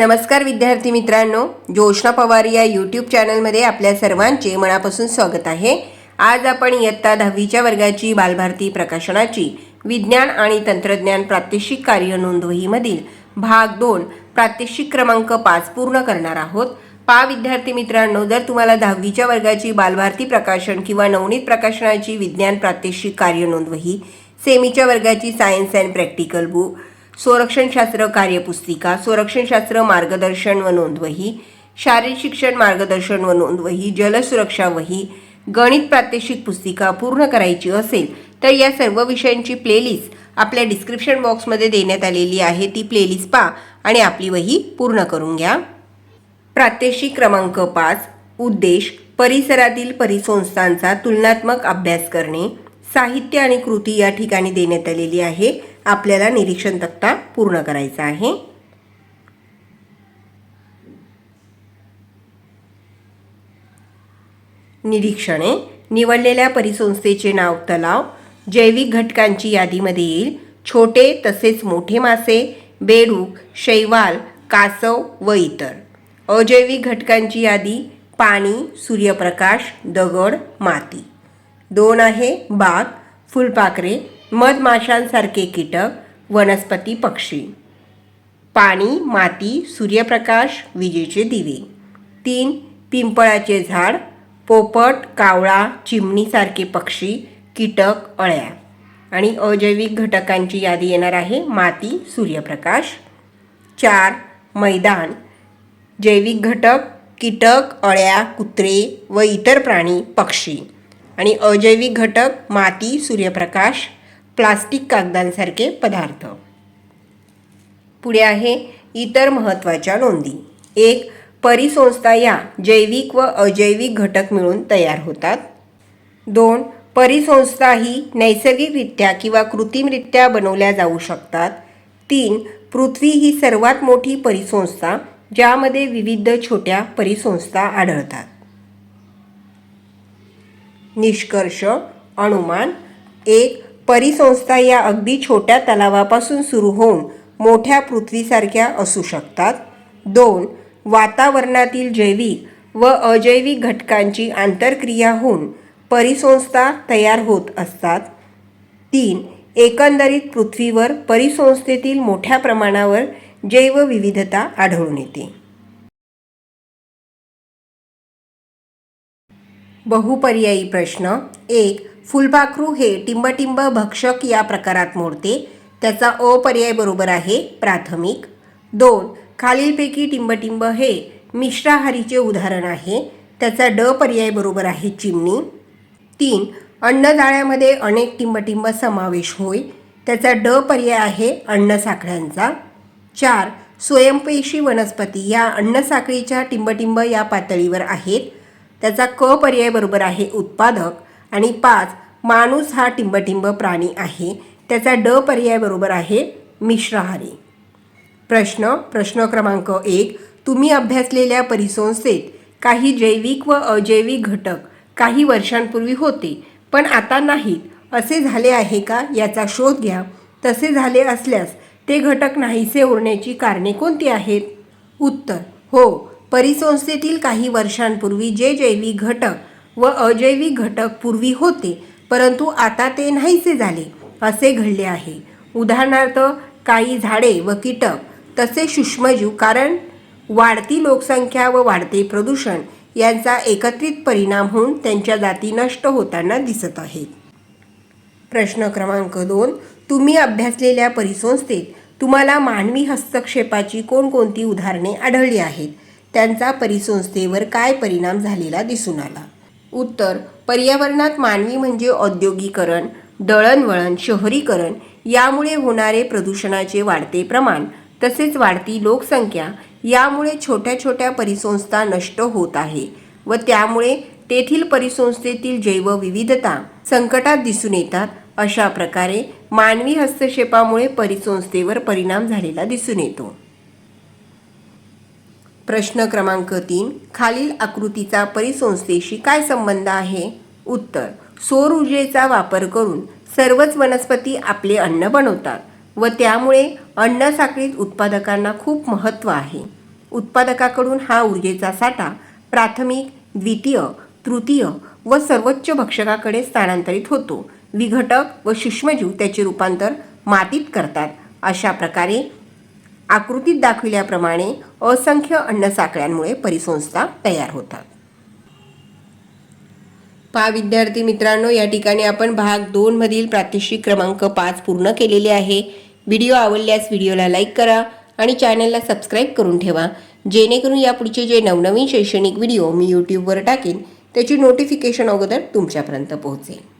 नमस्कार विद्यार्थी मित्रांनो जोशना पवार या यूट्यूब चॅनलमध्ये आपल्या सर्वांचे मनापासून स्वागत आहे. आज आपण इयत्ता दहावीच्या वर्गाची बालभारती प्रकाशनाची विज्ञान आणि तंत्रज्ञान प्रात्यक्षिक कार्य नोंदवहीमधील भाग दोन प्रात्यक्षिक क्रमांक पाच पूर्ण करणार आहोत. पा विद्यार्थी मित्रांनो जर तुम्हाला दहावीच्या वर्गाची बालभारती प्रकाशन किंवा नवनीत प्रकाशनाची विज्ञान प्रात्यक्षिक कार्य नोंदवही सेमीच्या वर्गाची सायन्स अँड प्रॅक्टिकल बुक संरक्षणशास्त्र कार्यपुस्तिका संरक्षणशास्त्र मार्गदर्शन व नोंदवही शारीरिक शिक्षण मार्गदर्शन व नोंदवही जलसुरक्षा वही गणित प्रात्यक्षिक पुस्तिका पूर्ण करायची असेल तर या सर्व विषयांची प्लेलिस्ट आपल्या डिस्क्रिप्शन बॉक्समध्ये देण्यात आलेली आहे. ती प्लेलिस्ट पा आणि आपली वही पूर्ण करून घ्या. प्रात्यक्षिक क्रमांक पाच उद्देश परिसरातील परिसंस्थांचा तुलनात्मक अभ्यास करणे. साहित्य आणि कृती या ठिकाणी देण्यात आलेली आहे. आपल्याला निरीक्षण तक्ता पूर्ण करायचा आहे. निरीक्षणे निवडलेल्या परिसंस्थेचे नाव तलाव जैविक घटकांची यादीमध्ये येईल. छोटे तसेच मोठे मासे बेडूक शैवाल कासव व इतर. अजैविक घटकांची यादी पाणी सूर्यप्रकाश दगड माती. दोन आहे बाग फुलपाखरे मधमाशांसारखे कीटक वनस्पती पक्षी. पाणी माती सूर्यप्रकाश विजेचे दिवे. तीन पिंपळाचे झाड पोपट कावळा चिमणीसारखे पक्षी कीटक अळ्या. आणि अजैविक घटकांची यादी येणार आहे माती सूर्यप्रकाश. चार मैदान. जैविक घटक कीटक अळ्या कुत्रे व इतर प्राणी पक्षी. आणि अजैविक घटक माती सूर्यप्रकाश प्लास्टिक कागदांसारखे पदार्थ. पुढे आहे इतर महत्त्वाच्या नोंदी. एक परिसंस्था या जैविक व अजैविक घटक मिळून तयार होतात. दोन परिसंस्था ही नैसर्गिकरित्या किंवा कृत्रिमरित्या बनवल्या जाऊ शकतात. तीन पृथ्वी ही सर्वात मोठी परिसंस्था ज्यामध्ये विविध छोट्या परिसंस्था आढळतात. निष्कर्ष अनुमान. एक परिसंस्था या अगदी छोट्या तलावापासून सुरू होऊन मोठ्या पृथ्वीसारख्या असू शकतात. दोन वातावरणातील जैविक व अजैविक घटकांची आंतरक्रिया होऊन परिसंस्था तयार होत असतात. तीन एकंदरीत पृथ्वीवर परिसंस्थेतील मोठ्या प्रमाणावर जैवविविधता आढळून येते. बहुपर्यायी प्रश्न. एक फुलपाखरू हे टिंबटिंब भक्षक या प्रकारात मोडते. त्याचा अ पर्याय बरोबर आहे प्राथमिक. दोन खालीलपैकी टिंबटिंब हे मिश्राहारीचे उदाहरण आहे. त्याचा ड पर्याय बरोबर आहे चिमणी. तीन अन्नजाळ्यामध्ये अनेक टिंबटिंब समावेश होय. त्याचा ड पर्याय आहे अन्नसाखळ्यांचा चार स्वयंपेशी वनस्पती या अन्नसाखळीच्या टिंबटिंब या पातळीवर आहेत. त्याचा क पर्याय बरोबर आहे उत्पादक. आणि पाच माणूस हा टिंबटिंब प्राणी आहे. त्याचा ड पर्याय बरोबर आहे मिश्राहारी. प्रश्न प्रश्न क्रमांक एक तुम्ही अभ्यासलेल्या परिसंस्थेत काही जैविक व अजैविक घटक काही वर्षांपूर्वी होते पण आता नाहीत. असे झाले आहे का? याचा शोध घ्या. तसे झाले असल्यास ते घटक नाहीसे उरण्याची कारणे कोणती आहेत? उत्तर हो. परिसंस्थेतील काही वर्षांपूर्वी जे जैविक घटक व अजैविक घटक पूर्वी होते परंतु आता ते नाहीसे झाले असे घडले आहे. उदाहरणार्थ काही झाडे व कीटक तसे सूक्ष्मजीव कारण वाढती लोकसंख्या व वाढते प्रदूषण यांचा एकत्रित परिणाम होऊन त्यांच्या जाती नष्ट होताना दिसत आहेत प्रश्न क्रमांक दोन. तुम्ही अभ्यासलेल्या परिसंस्थेत तुम्हाला मानवी हस्तक्षेपाची कोणकोणती उदाहरणे आढळली आहेत? त्यांचा परिसंस्थेवर काय परिणाम झालेला दिसून आला? उत्तर पर्यावरणात मानवी म्हणजे औद्योगिकरण दळणवळण शहरीकरण यामुळे होणारे प्रदूषणाचे वाढते प्रमाण तसेच वाढती लोकसंख्या यामुळे छोट्या छोट्या परिसंस्था नष्ट होत आहे व त्यामुळे तेथील परिसंस्थेतील जैवविविधता संकटात दिसून येतात. अशा प्रकारे मानवी हस्तक्षेपामुळे परिसंस्थेवर परिणाम झालेला दिसून येतो. प्रश्न क्रमांक तीन खालील आकृतीचा परिसंस्थेशी काय संबंध आहे? उत्तर सौर ऊर्जेचा वापर करून सर्वच वनस्पती आपले अन्न बनवतात व त्यामुळे अन्न साखळीत उत्पादकांना खूप महत्त्व आहे. उत्पादकाकडून हा ऊर्जेचा साठा प्राथमिक द्वितीय तृतीय व सर्वोच्च भक्षकाकडे स्थानांतरित होतो. विघटक व सूक्ष्मजीव त्याचे रूपांतर मातीत करतात. अशा प्रकारे आकृतीत दाखविल्याप्रमाणे असंख्य अन्नसाखळ्यांमुळे परिसंस्था तयार होतात. पहा विद्यार्थी मित्रांनो या ठिकाणी आपण भाग दोनमधील प्रात्यक्षिक क्रमांक पाच पूर्ण केलेले आहे. व्हिडिओ आवडल्यास व्हिडिओला लाईक करा आणि चॅनलला सबस्क्राईब करून ठेवा. जेणेकरून यापुढचे जे नवनवीन शैक्षणिक व्हिडिओ मी यूट्यूबवर टाकेन त्याची नोटिफिकेशन अगोदर तुमच्यापर्यंत पोहोचेल.